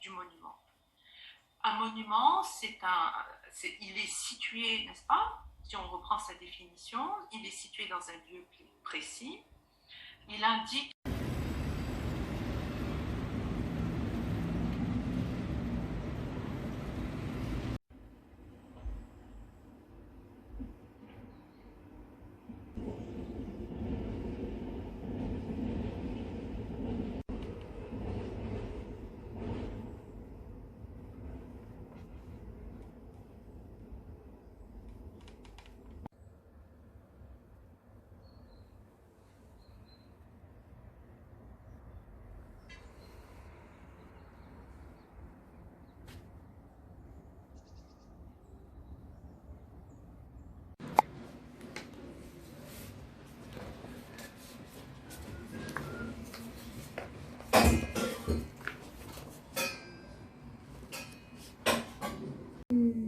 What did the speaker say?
du monument. Un monument, c'est un, il est situé, n'est-ce pas Si on reprend sa définition, il est situé dans un lieu précis. Il indique Mm.